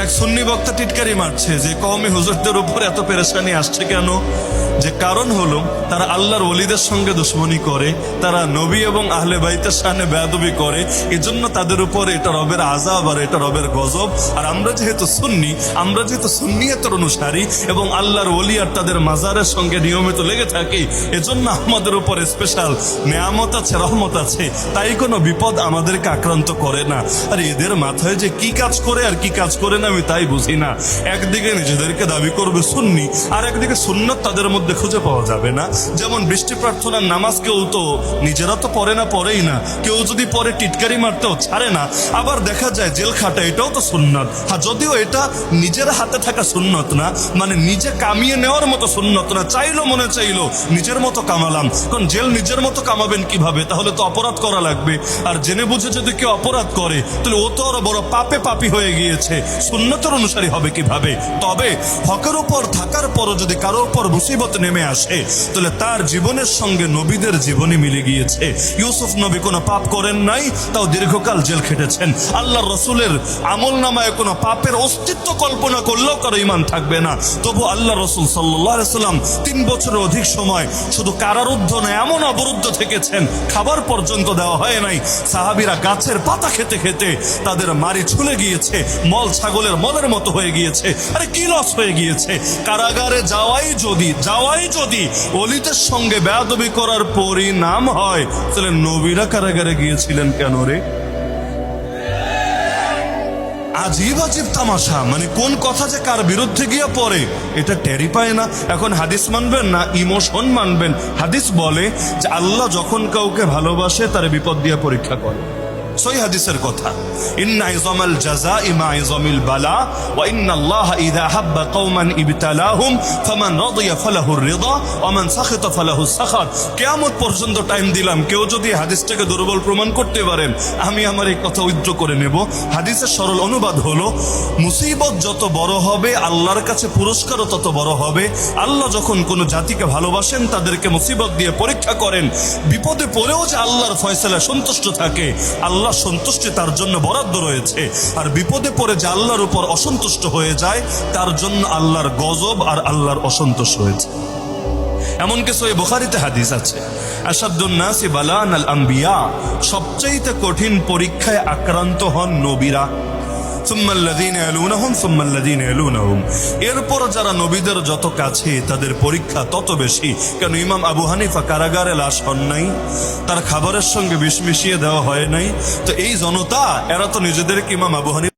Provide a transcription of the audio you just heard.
এক সুন্নি বক্তা টিটকারি মারছে যে কওমি হুজুরদের উপর এত পেরেশানি আসছে কেন? যে কারণ হলো, তারা আল্লাহর ওলিদের সঙ্গে দুশ্মনী করে, তারা নবী এবং আহলে বাইতের সামনে বেয়াদবি করে, এজন্য তাদের উপর এটা রবের আজাব আর এটা রবের গজব। আর আমরা যেহেতু সুন্নি, আমরা যেহেতু সুন্নিয়তের অনুসারী এবং আল্লাহর ওলি আর তাদের মাজারের সঙ্গে নিয়মিত লেগে থাকি, এজন্য আমাদের উপর স্পেশাল নেয়ামত আছে, রহমত আছে। তাই কোনো বিপদ আমাদেরকে আক্রান্ত করে না। আর এদের মাথায় যে কি কাজ করে আর কি কাজ করে না আমি তাই বুঝি না। একদিকে নিজেদেরকে দাবি করবে সুন্নি, আর একদিকে সুন্নত তাদের মধ্যে খুঁজে পাওয়া যাবে না। যেমন বৃষ্টি প্রার্থনার নামাজ কেউ তো নিজেরা তো পড়ে না, পড়েই না। কেউ যদি পরে টিটকারি মারতেও ছাড়ে না। আবার দেখা যায়, জেল খাটা, এটাও তো সুন্নত। হ্যাঁ যদিও এটা নিজের হাতে থাকা সুন্নত না মানে নিজে কামিয়ে নেওয়ার মতো সুন্নত না। চাইলো মনে চাইলো, নিজের মতো কামালাম। কারণ জেল নিজের মতো কামাবেন কীভাবে? তাহলে তো অপরাধ করা লাগবে। আর জেনে বুঝে যদি কেউ অপরাধ করে, তাহলে ও তো আরও বড় পাপে পাপি হয়ে গিয়েছে। সুন্নতের অনুসারী হবে কীভাবে? তবে হকের উপর থাকার পরও যদি কারও উপর মুসিবত নেমে আসে, তাহলে তার জীবনের সঙ্গে নবীদের জীবনী মিলে গিয়েছে। ইউসুফ নবী কোনো পাপ করেন নাই, তাও দীর্ঘকাল জেল খেটেছেন। আল্লাহ রসুলের আমল নামায় কোনো পাপের অস্তিত্ব কল্পনা করলেও কারও ইমান থাকবে না। তবু আল্লাহ রসুল সাল্লাহ সাল্লাম তিন বছরের অধিক সময় শুধু কারারুদ্ধ নয়, এমন অবরুদ্ধ থেকেছেন। খাবার পর্যন্ত দেওয়া হয় নাই। সাহাবিরা গাছের পাতা খেতে খেতে তাদের মারি ছুলে গিয়েছে। মল ছাগলের মলের মতো হয়ে গিয়েছে। আরে কি লস হয়ে গিয়েছে? কারাগারে যাওয়াই যদি যাওয়াই যদি অলিতের সঙ্গে বেয়াদবি করার পরিণাম হয়, তাহলে নবীরা কারাগারে গিয়েছিলেন কেন রে? আজীব আজীব তামাশা। মানে কোন কথা যে কার বিরুদ্ধে গিয়ে পড়ে, এটা টেরি পায় না। এখন হাদিস মানবেন না ইমোশন মানবেন? হাদিস বলে যে আল্লাহ যখন কাউকে ভালোবাসে, তার বিপদ দিয়ে পরীক্ষা করে। সই হাদিসের কথা। ইন্না জাযা ইমা বালা, ওয়া ইন্না আল্লাহ ইযা হাব্বা কওমান ইবতালাহুম, ফামান রাদিয়া ফালাহুর রিদা, ওয়া মান সাখিতা সাখাত কিয়ামত পর্যন্ত টাইম দিলাম, কেউ যদি হাদিসটাকে দুর্বল প্রমাণ করতে পারেন আমি আমার এই কথা উইথড্র করে নেব। হাদিসের সরল অনুবাদ হলো, মুসিবত যত বড় হবে, আল্লাহর কাছে পুরস্কারও তত বড় হবে। আল্লাহ যখন কোনো জাতিকে ভালোবাসেন, তাদেরকে মুসিবত দিয়ে পরীক্ষা করেন। বিপদে পড়েও যে আল্লাহর ফয়সালা সন্তুষ্ট থাকে, আল্লাহ সন্তুষ্টি তার জন্য বরাদ্দ রয়েছে। আর বিপদে পড়ে যে আল্লাহর উপর অসন্তুষ্ট হয়ে যায়, তার জন্য আল্লাহর গজব আর আল্লাহর অসন্তোষ হয়েছে এমন কিছু এই বোখারিতে হাদিস আছে আসাদুন্নাসি বালান আল আম্বিয়া সবচাইতে কঠিন পরীক্ষায় আক্রান্ত হন নবীরা। এরপর যারা নবীদের যত কাছে, তাদের পরীক্ষা তত বেশি। কেন ইমাম আবু হানিফা কারাগারে লাশ হন নাই? তার খাবারের সঙ্গে বিষ মিশিয়ে দেওয়া হয় নাই? তো এই জনতা, এরা তো নিজেদেরকে ইমাম আবু হানিফা